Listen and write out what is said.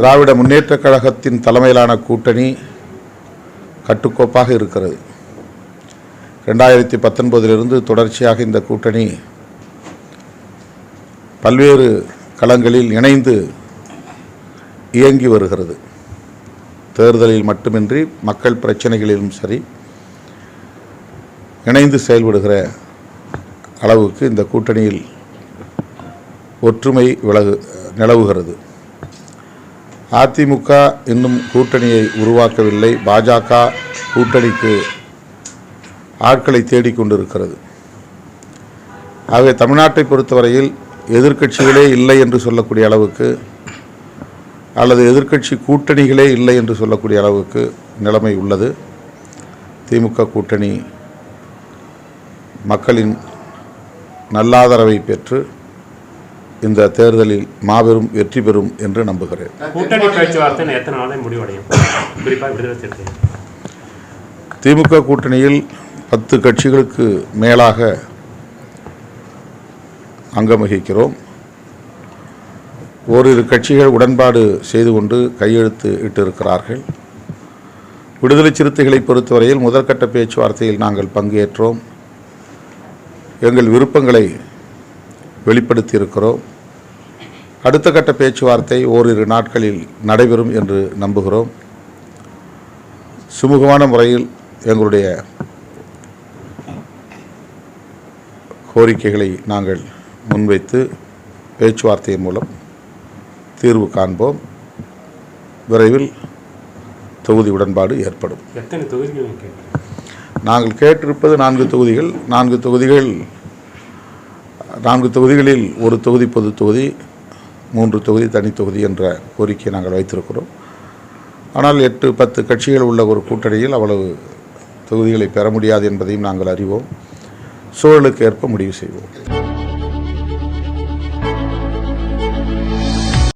திராவிட முன்னேற்றக் கழகத்தின் தலைமையிலான கூட்டணி கட்டுக்கோப்பாக இருக்கிறது. ரெண்டாயிரத்தி பத்தொன்பதிலிருந்து தொடர்ச்சியாக இந்த கூட்டணி பல்வேறு களங்களில் இணைந்து இயங்கி வருகிறது. தேர்தலில் மட்டுமின்றி மக்கள் பிரச்சனைகளிலும் சரி இணைந்து செயல்படுகிற அளவுக்கு இந்த கூட்டணியில் ஒற்றுமை விலகு நிலவுகிறது. அதிமுக இன்னும் கூட்டணியை உருவாக்கவில்லை. பாஜக கூட்டணிக்கு ஆட்களை தேடிக்கொண்டிருக்கிறது ஆகவே தமிழ்நாட்டை பொறுத்தவரையில் எதிர்க்கட்சிகளே இல்லை என்று சொல்லக்கூடிய அளவுக்கு அல்லது எதிர்க்கட்சி கூட்டணிகளே இல்லை என்று சொல்லக்கூடிய அளவுக்கு நிலைமை உள்ளது. திமுக கூட்டணி மக்களின் நல்லாதரவை பெற்று இந்த தேர்தலில் மாபெரும் வெற்றி பெறும் என்று நம்புகிறேன். கூட்டணி பேச்சுவார்த்தை இன்னும் எத்தனை நாளே முடிவடையும்? குறிப்பாக விடுதலை சிறுத்தைகள். திமுக கூட்டணியில் பத்து கட்சிகளுக்கு மேலாக அங்கம் வகிக்கிறோம் ஓரிரு கட்சிகள் உடன்பாடு செய்து கொண்டு கையெழுத்து இட்டிருக்கிறார்கள். விடுதலை சிறுத்தைகளை பொறுத்தவரையில் முதற்கட்ட பேச்சுவார்த்தையில் நாங்கள் பங்கேற்றோம். எங்கள் விருப்பங்களை வெளிப்படுத்தி இருக்கிறோம் அடுத்த கட்ட பேச்சுவார்த்தை ஓரிரு நாட்களில் நடைபெறும் என்று நம்புகிறோம். சுமூகமான முறையில் எங்களுடைய கோரிக்கைகளை நாங்கள் முன்வைத்து பேச்சுவார்த்தையின் மூலம் தீர்வு காண்போம். விரைவில் தொகுதி உடன்பாடு ஏற்படும். எத்தனை தொகுதிகள் கேட்குறேன் நாங்கள் கேட்டிருப்பது நான்கு தொகுதிகள். நான்கு தொகுதிகள் நான்கு தொகுதிகளில் ஒரு தொகுதி பொது தொகுதி மூன்று தொகுதி தனி தொகுதி என்ற கோரிக்கையை நாங்கள் வைத்திருக்கிறோம். ஆனால் எட்டு பத்து கட்சிகள் உள்ள ஒரு கூட்டணியில் அவ்வளவு தொகுதிகளை பெற முடியாது என்பதையும் நாங்கள் அறிவோம். சூழலுக்கு ஏற்ப முடிவு செய்வோம்.